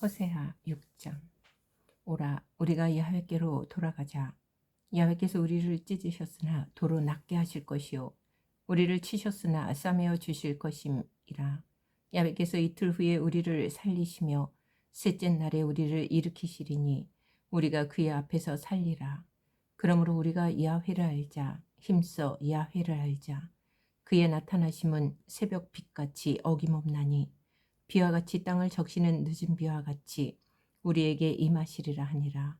호세아 6장. 오라 우리가 야훼께로 돌아가자. 야훼께서 우리를 찢으셨으나 도로 낫게 하실 것이요. 우리를 치셨으나 싸매어 주실 것임이라. 야훼께서 이틀 후에 우리를 살리시며 셋째 날에 우리를 일으키시리니 우리가 그의 앞에서 살리라. 그러므로 우리가 야훼를 알자. 힘써 야훼를 알자. 그의 나타나심은 새벽 빛같이 어김없나니 비와 같이 땅을 적시는 늦은 비와 같이 우리에게 임하시리라 하니라.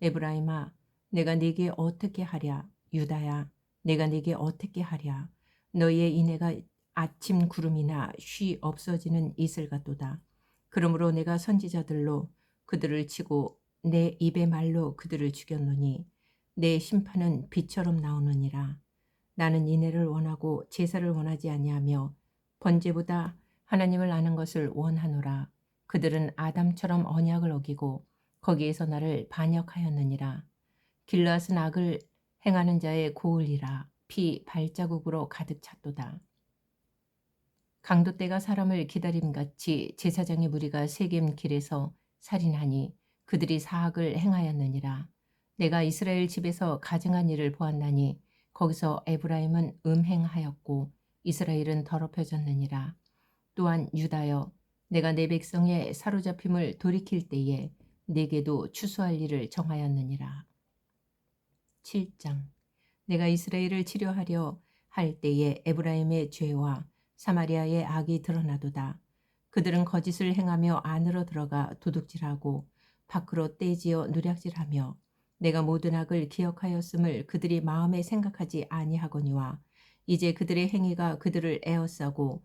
에브라임아, 내가 네게 어떻게 하랴? 유다야, 내가 네게 어떻게 하랴? 너희의 인애가 아침 구름이나 쉬 없어지는 이슬 같도다. 그러므로 내가 선지자들로 그들을 치고 내 입의 말로 그들을 죽였노니 내 심판은 빛처럼 나오느니라. 나는 인애를 원하고 제사를 원하지 아니하며 번제보다 하나님을 아는 것을 원하노라. 그들은 아담처럼 언약을 어기고 거기에서 나를 반역하였느니라. 길라스는 악을 행하는 자의 고을이라 피 발자국으로 가득 찼도다. 강도 때가 사람을 기다림같이 제사장의 무리가 세겜 길에서 살인하니 그들이 사악을 행하였느니라. 내가 이스라엘 집에서 가증한 일을 보았나니 거기서 에브라임은 음행하였고 이스라엘은 더럽혀졌느니라. 또한 유다여 내가 내 백성의 사로잡힘을 돌이킬 때에 내게도 추수할 일을 정하였느니라. 7장 내가 이스라엘을 치료하려 할 때에 에브라임의 죄와 사마리아의 악이 드러나도다. 그들은 거짓을 행하며 안으로 들어가 도둑질하고 밖으로 떼지어 누략질하며 내가 모든 악을 기억하였음을 그들이 마음에 생각하지 아니하거니와 이제 그들의 행위가 그들을 에워싸고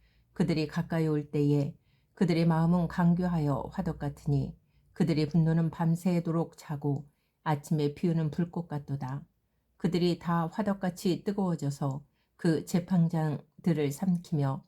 그들이 가까이 올 때에 그들의 마음은 강교하여 화덕 같으니 그들의 분노는 밤새도록 자고 아침에 피우는 불꽃 같도다. 그들이 다 화덕같이 뜨거워져서 그 재판장들을 삼키며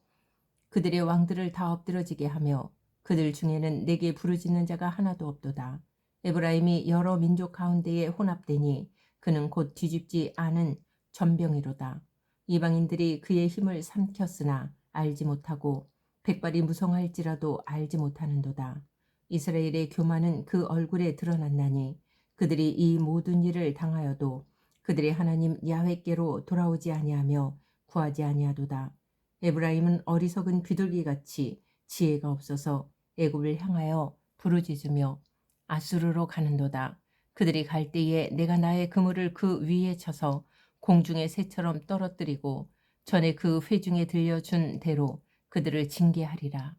그들의 왕들을 다 엎드러지게 하며 그들 중에는 내게 부르짖는 자가 하나도 없도다. 에브라임이 여러 민족 가운데에 혼합되니 그는 곧 뒤집지 않은 전병이로다. 이방인들이 그의 힘을 삼켰으나 알지 못하고 백발이 무성할지라도 알지 못하는도다. 이스라엘의 교만은 그 얼굴에 드러났나니 그들이 이 모든 일을 당하여도 그들의 하나님 야훼께로 돌아오지 아니하며 구하지 아니하도다. 에브라임은 어리석은 비둘기같이 지혜가 없어서 애굽을 향하여 부르짖으며 아수르로 가는도다. 그들이 갈 때에 내가 나의 그물을 그 위에 쳐서 공중의 새처럼 떨어뜨리고 전에 그 회중에 들려준 대로 그들을 징계하리라.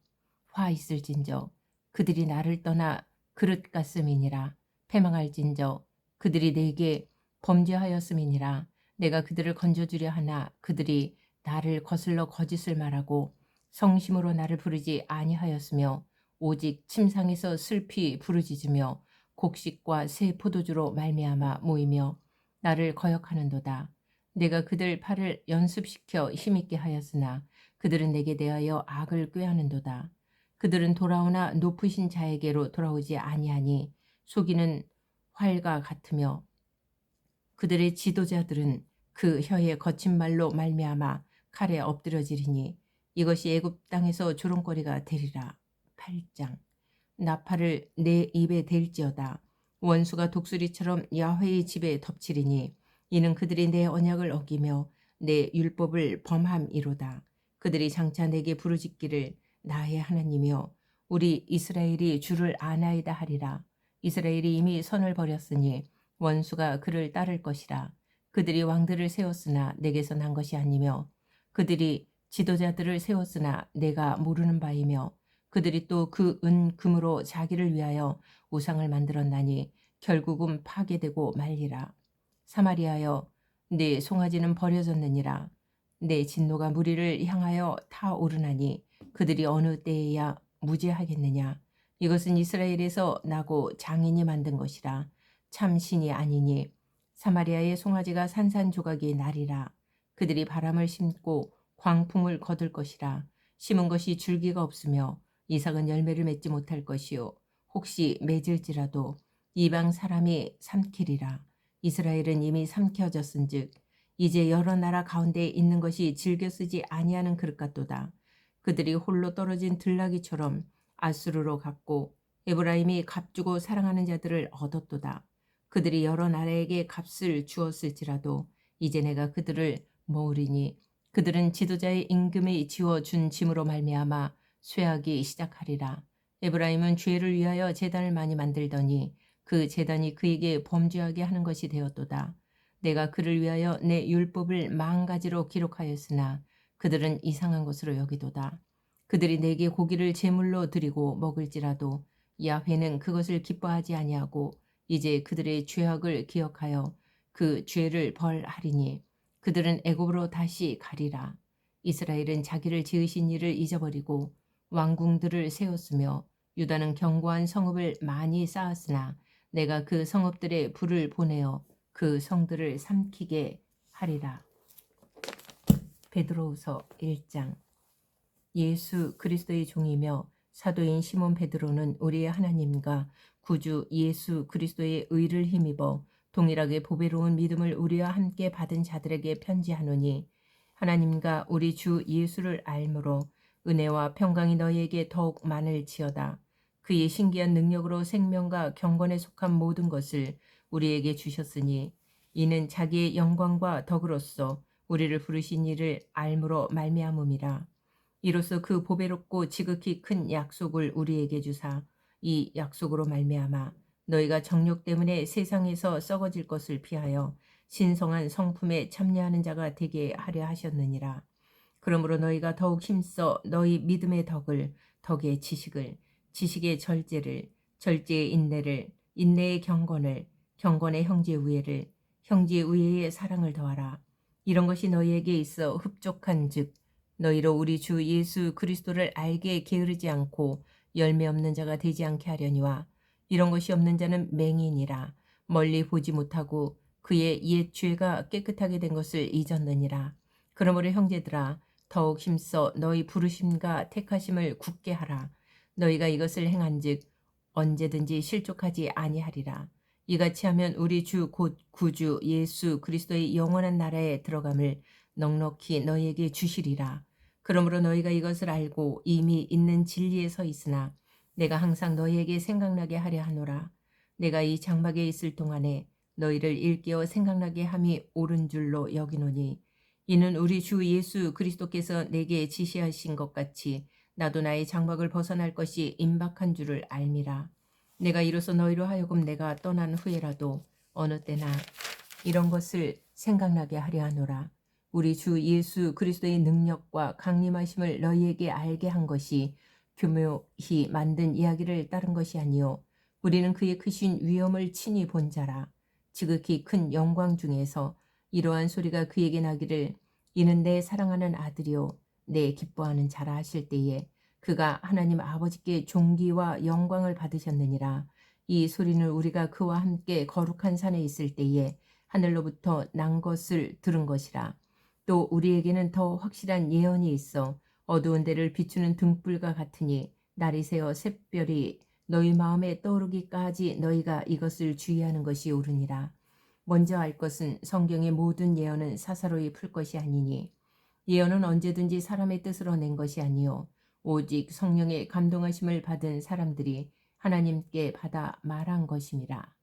화 있을진저 그들이 나를 떠나 그릇 같음이니라. 패망할진저 그들이 내게 범죄하였음이니라. 내가 그들을 건져주려 하나 그들이 나를 거슬러 거짓을 말하고 성심으로 나를 부르지 아니하였으며 오직 침상에서 슬피 부르짖으며 곡식과 새 포도주로 말미암아 모이며 나를 거역하는도다. 내가 그들 팔을 연습시켜 힘있게 하였으나 그들은 내게 대하여 악을 꾀하는도다. 그들은 돌아오나 높으신 자에게로 돌아오지 아니하니 속이는 활과 같으며 그들의 지도자들은 그 혀의 거친 말로 말미암아 칼에 엎드려지리니 이것이 애굽 땅에서 조롱거리가 되리라. 8장 나팔을 내 입에 댈지어다. 원수가 독수리처럼 야훼의 집에 덮치리니 이는 그들이 내 언약을 어기며 내 율법을 범함이로다. 그들이 장차 내게 부르짖기를 나의 하나님이여 우리 이스라엘이 주를 아나이다 하리라. 이스라엘이 이미 선을 버렸으니 원수가 그를 따를 것이라. 그들이 왕들을 세웠으나 내게서 난 것이 아니며 그들이 지도자들을 세웠으나 내가 모르는 바이며 그들이 또 그 은 금으로 자기를 위하여 우상을 만들었나니 결국은 파괴되고 말리라. 사마리아여 내 송아지는 버려졌느니라. 내 진노가 무리를 향하여 타오르나니 그들이 어느 때에야 무죄하겠느냐. 이것은 이스라엘에서 나고 장인이 만든 것이라. 참 신이 아니니 사마리아의 송아지가 산산조각이 나리라. 그들이 바람을 심고 광풍을 거둘 것이라. 심은 것이 줄기가 없으며 이삭은 열매를 맺지 못할 것이요. 혹시 맺을지라도 이방 사람이 삼키리라 이스라엘은 이미 삼켜졌은즉 이제 여러 나라 가운데 있는 것이 즐겨 쓰지 아니하는 그릇 같도다 그들이 홀로 떨어진 들나귀처럼 아수르로 갔고 에브라임이 값주고 사랑하는 자들을 얻었도다. 그들이 여러 나라에게 값을 주었을지라도 이제 내가 그들을 모으리니 그들은 지도자의 임금이 지워준 짐으로 말미암아 쇠하기 시작하리라. 에브라임은 죄를 위하여 재단을 많이 만들더니 그 재단이 그에게 범죄하게 하는 것이 되었도다. 내가 그를 위하여 내 율법을 만 가지로 기록하였으나 그들은 이상한 것으로 여기도다. 그들이 내게 고기를 제물로 드리고 먹을지라도 야훼는 그것을 기뻐하지 아니하고 이제 그들의 죄악을 기억하여 그 죄를 벌하리니 그들은 애굽으로 다시 가리라. 이스라엘은 자기를 지으신 일을 잊어버리고 왕궁들을 세웠으며 유다는 견고한 성읍을 많이 쌓았으나 내가 그 성읍들에 불을 보내어 그 성들을 삼키게 하리라. 베드로후서 1장 예수 그리스도의 종이며 사도인 시몬 베드로는 우리의 하나님과 구주 예수 그리스도의 의를 힘입어 동일하게 보배로운 믿음을 우리와 함께 받은 자들에게 편지하노니 하나님과 우리 주 예수를 알므로 은혜와 평강이 너희에게 더욱 많을지어다. 그의 신기한 능력으로 생명과 경건에 속한 모든 것을 우리에게 주셨으니 이는 자기의 영광과 덕으로서 우리를 부르신 이를 알므로 말미암음이라. 이로써 그 보배롭고 지극히 큰 약속을 우리에게 주사 이 약속으로 말미암아 너희가 정욕 때문에 세상에서 썩어질 것을 피하여 신성한 성품에 참여하는 자가 되게 하려 하셨느니라. 그러므로 너희가 더욱 힘써 너희 믿음의 덕을 덕의 지식을 지식의 절제를 절제의 인내를 인내의 경건을 경건의 형제 우애를 형제 우애의 사랑을 더하라. 이런 것이 너희에게 있어 흡족한 즉 너희로 우리 주 예수 그리스도를 알게 게으르지 않고 열매 없는 자가 되지 않게 하려니와 이런 것이 없는 자는 맹인이라 멀리 보지 못하고 그의 옛 죄가 깨끗하게 된 것을 잊었느니라 그러므로 형제들아 더욱 힘써 너희 부르심과 택하심을 굳게 하라 너희가 이것을 행한즉 언제든지 실족하지 아니하리라 이같이 하면 우리 주 곧 구주 예수 그리스도의 영원한 나라에 들어감을 넉넉히 너희에게 주시리라. 그러므로 너희가 이것을 알고 이미 있는 진리에 서 있으나 내가 항상 너희에게 생각나게 하려 하노라. 내가 이 장막에 있을 동안에 너희를 일깨워 생각나게 함이 옳은 줄로 여기노니 이는 우리 주 예수 그리스도께서 내게 지시하신 것 같이 나도 나의 장막을 벗어날 것이 임박한 줄을 알미라. 내가 이로써 너희로 하여금 내가 떠난 후에라도 어느 때나 이런 것을 생각나게 하려 하노라. 우리 주 예수 그리스도의 능력과 강림하심을 너희에게 알게 한 것이 교묘히 만든 이야기를 따른 것이 아니요 우리는 그의 크신 위엄을 친히 본 자라 지극히 큰 영광 중에서 이러한 소리가 그에게 나기를 이는 내 사랑하는 아들이요 내 기뻐하는 자라 하실 때에 그가 하나님 아버지께 존귀와 영광을 받으셨느니라 이 소리는 우리가 그와 함께 거룩한 산에 있을 때에 하늘로부터 난 것을 들은 것이라 또 우리에게는 더 확실한 예언이 있어 어두운 데를 비추는 등불과 같으니 날이 새어 샛별이 너희 마음에 떠오르기까지 너희가 이것을 주의하는 것이 옳으니라. 먼저 알 것은 성경의 모든 예언은 사사로이 풀 것이 아니니 예언은 언제든지 사람의 뜻으로 낸 것이 아니요 오직 성령의 감동하심을 받은 사람들이 하나님께 받아 말한 것임이라.